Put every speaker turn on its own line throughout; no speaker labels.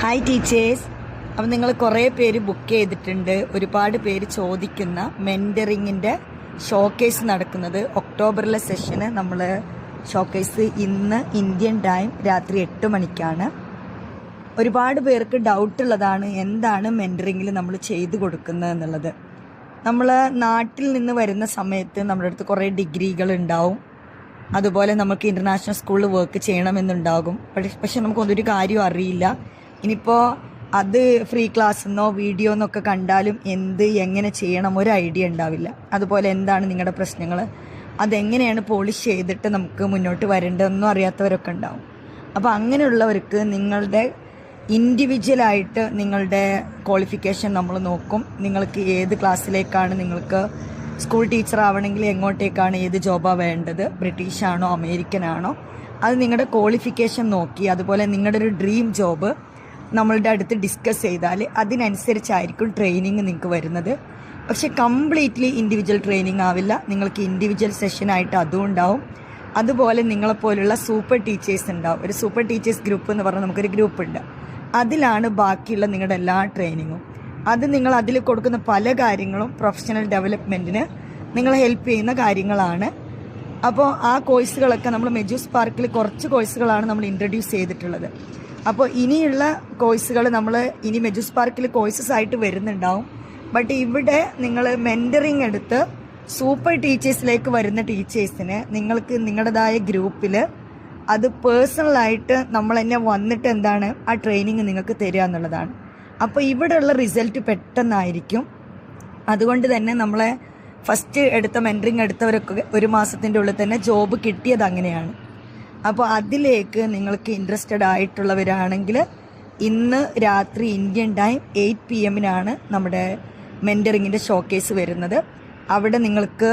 Hi teachers അപ്പം നിങ്ങൾ കുറേ പേര് ബുക്ക് ചെയ്തിട്ടുണ്ട്. ഒരുപാട് പേര് ചോദിക്കുന്ന മെന്ററിങ്ങിന്റെ ഷോക്കേസ് നടക്കുന്നത് ഒക്ടോബറിലെ സെഷന് നമ്മൾ ഷോക്കേസ് ഇന്ന് ഇന്ത്യൻ ടൈം രാത്രി എട്ട് മണിക്കാണ്. ഒരുപാട് പേർക്ക് ഡൗട്ട് ഉള്ളതാണ് എന്താണ് മെന്ററിങ്ങിൽ നമ്മൾ ചെയ്തു കൊടുക്കുന്നത് എന്നുള്ളത്. നമ്മൾ നാട്ടിൽ നിന്ന് വരുന്ന സമയത്ത് നമ്മുടെ അടുത്ത് കുറേ ഡിഗ്രികൾ ഉണ്ടാവും. അതുപോലെ നമുക്ക് ഇന്റർനാഷണൽ സ്കൂളിൽ വർക്ക് ചെയ്യണമെന്നുണ്ടാകും. പക്ഷെ പക്ഷെ നമുക്കൊന്നൊരു കാര്യം അറിയില്ല. ഇനിയിപ്പോൾ അത് ഫ്രീ ക്ലാസ് എന്നോ വീഡിയോ എന്നൊക്കെ കണ്ടാലും എന്ത് എങ്ങനെ ചെയ്യണം ഒരു ഐഡിയ ഉണ്ടാവില്ല. അതുപോലെ എന്താണ് നിങ്ങളുടെ പ്രശ്നങ്ങൾ അതെങ്ങനെയാണ് പോളിഷ് ചെയ്തിട്ട് നമുക്ക് മുന്നോട്ട് വരേണ്ടതെന്നും അറിയാത്തവരൊക്കെ ഉണ്ടാവും. അപ്പോൾ അങ്ങനെയുള്ളവർക്ക് നിങ്ങളുടെ ഇൻഡിവിജ്വലായിട്ട് നിങ്ങളുടെ ക്വാളിഫിക്കേഷൻ നമ്മൾ നോക്കും. നിങ്ങൾക്ക് ഏത് ക്ലാസ്സിലേക്കാണ് നിങ്ങൾക്ക് സ്കൂൾ ടീച്ചർ ആവണമെങ്കിൽ എങ്ങോട്ടേക്കാണ് ഏത് ജോബാണ് വേണ്ടത്? ബ്രിട്ടീഷാണോ അമേരിക്കൻ ആണോ? അത് നിങ്ങളുടെ ക്വാളിഫിക്കേഷൻ നോക്കി. അതുപോലെ നിങ്ങളുടെ ഒരു ഡ്രീം ജോബ് നമ്മളുടെ അടുത്ത് ഡിസ്കസ് ചെയ്താൽ അതിനനുസരിച്ചായിരിക്കും ട്രെയിനിങ് നിങ്ങൾക്ക് വരുന്നത്. പക്ഷേ കംപ്ലീറ്റ്ലി ഇൻഡിവിജ്വൽ ട്രെയിനിങ് ആവില്ല. നിങ്ങൾക്ക് ഇൻഡിവിജ്വൽ സെഷനായിട്ട് അതും ഉണ്ടാവും. അതുപോലെ നിങ്ങളെപ്പോലുള്ള സൂപ്പർ ടീച്ചേഴ്സ് ഉണ്ടാവും. ഒരു സൂപ്പർ ടീച്ചേഴ്സ് ഗ്രൂപ്പ് എന്ന് പറഞ്ഞാൽ നമുക്കൊരു ഗ്രൂപ്പ് ഉണ്ട്. അതിലാണ് ബാക്കിയുള്ള നിങ്ങളുടെ എല്ലാ ട്രെയിനിങ്ങും അത് നിങ്ങൾ അതിൽ കൊടുക്കുന്ന പല കാര്യങ്ങളും പ്രൊഫഷണൽ ഡെവലപ്മെന്റിന് നിങ്ങളെ ഹെൽപ്പ് ചെയ്യുന്ന കാര്യങ്ങളാണ്. അപ്പോൾ ആ കോഴ്സുകളൊക്കെ നമ്മൾ മെജൂസ് പാർക്കിൽ കുറച്ച് കോഴ്സുകളാണ് നമ്മൾ ഇൻട്രൊഡ്യൂസ് ചെയ്തിട്ടുള്ളത്. അപ്പോൾ ഇനിയുള്ള കോഴ്സുകൾ നമ്മൾ ഇനി മെജുസ് പാർക്കിൽ കോഴ്സസ് ആയിട്ട് വരുന്നുണ്ടാവും. ബട്ട് ഇവിടെ നിങ്ങൾ മെന്ററിങ് എടുത്ത് സൂപ്പർ ടീച്ചേഴ്സിലേക്ക് വരുന്ന ടീച്ചേഴ്സിന് നിങ്ങൾക്ക് നിങ്ങളുടേതായ ഗ്രൂപ്പിൽ അത് പേഴ്സണലായിട്ട് നമ്മൾ തന്നെ വന്നിട്ട് എന്താണ് ആ ട്രെയിനിങ് നിങ്ങൾക്ക് തരിക എന്നുള്ളതാണ്. അപ്പോൾ ഇവിടെയുള്ള റിസൾട്ട് പെട്ടെന്നായിരിക്കും. അതുകൊണ്ട് തന്നെ നമ്മളെ ഫസ്റ്റ് എടുത്ത മെന്ററിങ് എടുത്തവരൊക്കെ ഒരു മാസത്തിന്റെ ഉള്ളിൽ തന്നെ ജോബ് കിട്ടിയത് അങ്ങനെയാണ്. അപ്പോൾ അതിലേക്ക് നിങ്ങൾക്ക് ഇൻട്രസ്റ്റഡ് ആയിട്ടുള്ളവരാണെങ്കിൽ ഇന്ന് രാത്രി ഇന്ത്യൻ ടൈം എയ്റ്റ് പി എമ്മിനാണ് നമ്മുടെ മെന്ററിങ്ങിന്റെ ഷോക്കേസ് വരുന്നത്. അവിടെ നിങ്ങൾക്ക്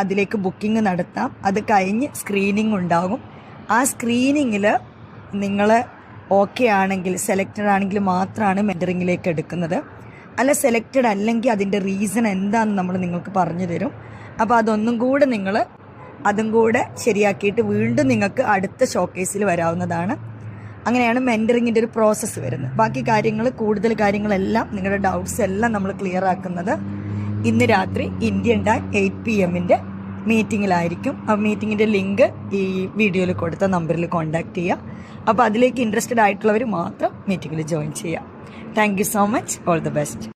അതിലേക്ക് ബുക്കിംഗ് നടത്താം. അത് കഴിഞ്ഞ് സ്ക്രീനിങ് ഉണ്ടാകും. ആ സ്ക്രീനിങ്ങിൽ നിങ്ങൾ ഓക്കെ ആണെങ്കിൽ സെലക്റ്റഡ് ആണെങ്കിൽ മാത്രമാണ് മെന്ററിങ്ങിലേക്ക് എടുക്കുന്നത്. അല്ല സെലക്റ്റഡ് അല്ലെങ്കിൽ അതിന്റെ റീസൺ എന്താണെന്ന് നമ്മൾ നിങ്ങൾക്ക് പറഞ്ഞു തരും. അപ്പോൾ അതൊന്നും കൂടെ നിങ്ങൾ അതും കൂടെ ശരിയാക്കിയിട്ട് വീണ്ടും നിങ്ങൾക്ക് അടുത്ത ഷോക്കേസിൽ വരാവുന്നതാണ്. അങ്ങനെയാണ് മെന്ററിങ്ങിന്റെ ഒരു പ്രോസസ്സ് വരുന്നത്. ബാക്കി കാര്യങ്ങൾ കൂടുതൽ കാര്യങ്ങളെല്ലാം നിങ്ങളുടെ ഡൗട്ട്സ് എല്ലാം നമ്മൾ ക്ലിയർ ആക്കുന്നത് ഇന്ന് രാത്രി ഇന്ത്യൻ ടൈം എയ്റ്റ് പി എമ്മിന്റെ മീറ്റിങ്ങിലായിരിക്കും ആ മീറ്റിങ്ങിന്റെ ലിങ്ക് ഈ വീഡിയോയിൽ കൊടുത്ത നമ്പറിൽ കോൺടാക്ട് ചെയ്യുക അപ്പോൾ അതിലേക്ക് ഇൻട്രസ്റ്റഡ് ആയിട്ടുള്ളവർ മാത്രം മീറ്റിങ്ങിൽ ജോയിൻ ചെയ്യുക thank so much all the best